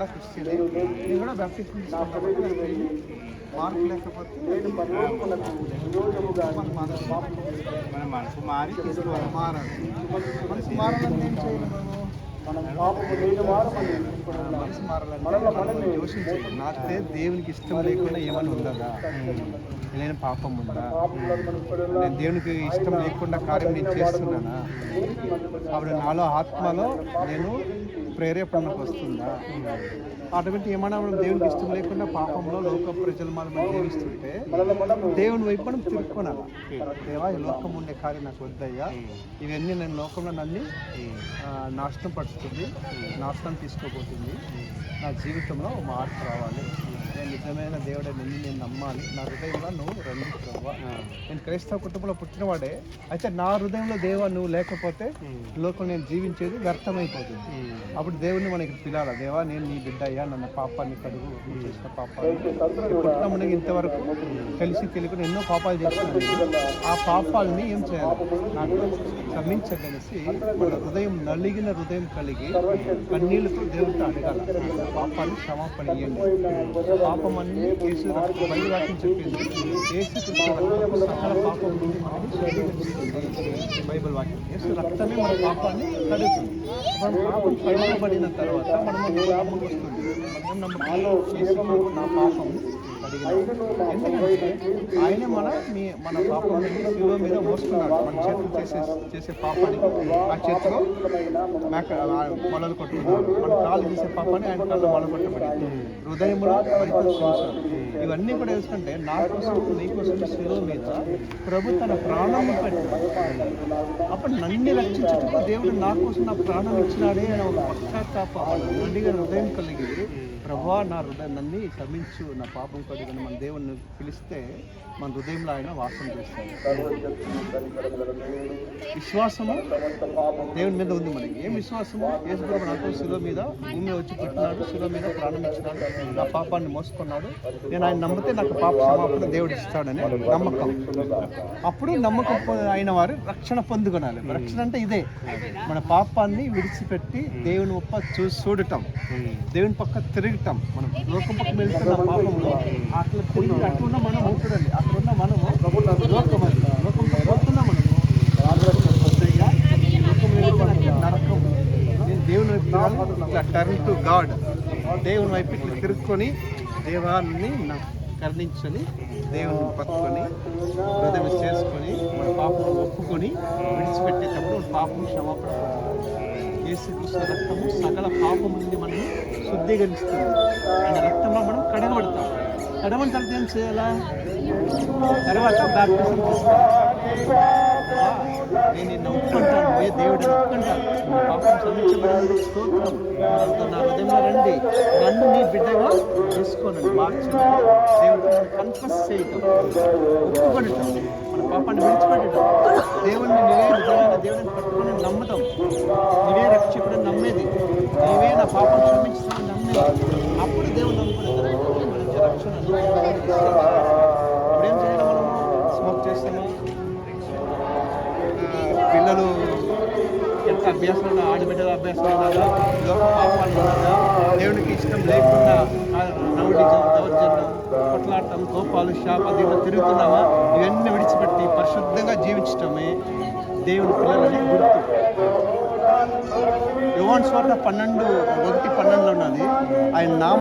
కూడా క్రిస్టియన్ నేను కూడా బ్యాప్టిస్ట్. మార్పు లేకపోతే మనసు మన మనసు మారి మారాలి. మనసు మారాలంటే ఏం చేయాలి మనము మనసు మారాలంటే మనం యోచించాలి. నాకే దేవునికి ఇష్టం లేకుండా ఏమైనా ఉందా? ఏదైనా పాపం ఉందా? నేను దేవునికి ఇష్టం లేకుండా కార్యం నేను చేస్తున్నానా? అప్పుడు నాలో ఆత్మలో నేను ప్రేరేపణకు వస్తుందా? ఆటోమేటిక్ ఏమైనా మనం దేవునికి ఇష్టం లేకుండా పాపంలో లోక ప్రజలు మనం జీవిస్తుంటే దేవుని వైపు మనం తిరుక్కోనాలి దేవా ఈ లోకం ఉండే కార్యం నాకు వద్దయ్యా. ఇవన్నీ నేను లోకంలో నన్ను నాశనం పడుతుంది నాశనం తీసుకోబోతుంది. నా జీవితంలో ఒక మార్పు రావాలి. నేను నిజమైన దేవుడే నిన్ను నేను నమ్మాలి. నా హృదయంలో నువ్వు రండి ప్రభావ నేను క్రైస్తవ కుటుంబంలో పుట్టినవాడే. అయితే నా హృదయంలో దేవ నువ్వు లేకపోతే లోకం నేను జీవించేది వ్యర్థమైపోతుంది. అప్పుడు దేవుడిని మనకి పిలాల? దేవా నేను నీ బిడ్డ అయ్యా నన్న పాపాన్ని కడుగు చేసిన పాపాన్ని పుట్టినప్పుడు ఇంతవరకు తెలిసి తెలియకుండా ఎన్నో పాపాలు చేస్తున్నాను ఆ పాపాలని ఏం చేయాలి? నాకు క్షమించగలిసి మన హృదయం నలిగిన హృదయం కలిగి కన్నీళ్ళతో దేవుడితో అడగాలి. పాపాన్ని క్షమాపణ ఇవ్వండి పాపం అన్ని యేసు రక్తం బయలు వాక్యం చెప్పింది యేసు కృష్ణ రక్తము సకల పాపం నుండి మనల్ని శుద్ధీకరిస్తుంది బైబిల్ వాక్యం. యేసు రక్తమే మన పాపాన్ని కడుగుతుంది. మన పాపం కడగబడిన తర్వాత మనం నమ్మకం వస్తుంది. మనం నమ్మకం నా పాపం కడిగిన ఎందుకంటే మన మీ మన పాపాన్ని శిలువ మీద మోసుకున్నాడు. మన చేతులు చేసే చేసే పాపానికి. ఆ చేతిలో మేక మొలలు కొట్టుకున్నాడు. మన కాళ్ళు చేసే పాపాన్ని ఆయన కాళ్ళు మొల కొట్టబడి హృదయంలో పరిపరిశీలించాడు ఇవన్నీ కూడా ఏంటంటే నా కోసం నీ కోసం శిలువ మీద ప్రభు తన ప్రాణం పెట్టాడు. అప్పుడు నన్ను రక్షించుటకు దేవుడు నా కోసం నా ప్రాణం ఇచ్చినాడే అని ఒక పశ్చాత్తాప హృదయం కలిగి ప్రభా నా హృదయం నన్ను క్షమించు నా పాపం కడిగిన మన దేవుని పిలిస్తే మన హృదయంలో ఆయన వాసం చేస్తాడు. విశ్వాసము? దేవుని మీద ఉంది మనకి. ఏం విశ్వాసము? యేసు ప్రభు నాతో శిలో మీద భూమి వచ్చి పుట్టినాడు శిలో మీద ప్రాణం ఇచ్చినాడు. నా పాపాన్ని మోసుకున్నాడు. నేను ఆయన నమ్మితే నాకు పాప క్షమాపణ దేవుడు ఇస్తాడని నమ్మకం. అప్పుడు నమ్మకం అయిన వారు రక్షణ పొందుకొనాలి. రక్షణ అంటే ఇదే. మన పాపాన్ని విడిచిపెట్టి దేవుని ఒప్ప చూ చూడటం. దేవుని పక్క తిరగటం మనం లోకం పక్క వెళ్తున్న పాపంలో అట్లా తిరిగి అట్లా ఉన్న మనం చూడండి మనము లోకం అది. లోకం పోతున్నా మనము. నరకం. నేను దేవుని వైపు ఇట్లా టర్న్ టు గాడ్ దేవుని వైపు ఇట్లా తిరుక్కొని దేవాన్ని నా కరుణించుకొని దేవుని పట్టుకొని హృదయం చేసుకొని మన పాపం ఒప్పుకొని విడిచిపెట్టేటప్పుడు పాపం క్షమాపణ యేసుకృష్ణ రక్తము సకల పాపం నుండి మనల్ని శుద్ధీకరిస్తుంది. ఆయన రక్తంలో మనం కడగబడతాం. కడగబడిన తర్వాత ఏం చేయాలా? తర్వాత బ్యాప్టిజం నేను నిన్న దేవుడు పాపం క్షమించబడినందుకు స్తోత్రం. నా హృదయంలో రండి. నన్ను నీ బిడ్డగా చేసుకోనండి మార్చండి దేవుడు మనం కన్ఫస్ చేయటం. ఒప్పుకొనటం. మన పాపాన్ని విడిచిపెట్టడం దేవుడిని నీవే నిజమైన దేవుడిని పట్టుకుని నమ్మటం. నీవే రక్షకుడని నమ్మేది. నీవే నా పాపం క్షమించుతామని నమ్మేది. అప్పుడు దేవుడు నమ్ముకునే రక్షణ ఇప్పుడేం చేయాలి మనము స్మోక్ చేస్తాము? పిల్లలు యొక్క అభ్యాసం ఆడబిడ్డల అభ్యాసం ఉన్నదా లోక పాపాలు ఉన్నదా దేవునికి ఇష్టం లేకుండా రౌడిజం దౌర్జన్యం కొట్లాడటం కోపాలు శాపదీలు తిరుగుతున్నావా? ఇవన్నీ విడిచిపెట్టి పరిశుద్ధంగా జీవించటమే దేవుని పిల్లలని గుర్తు. యువన్ స్వార్థ పన్నెండు ఒకటి పన్నెండులో ఉన్నది ఆయన నామ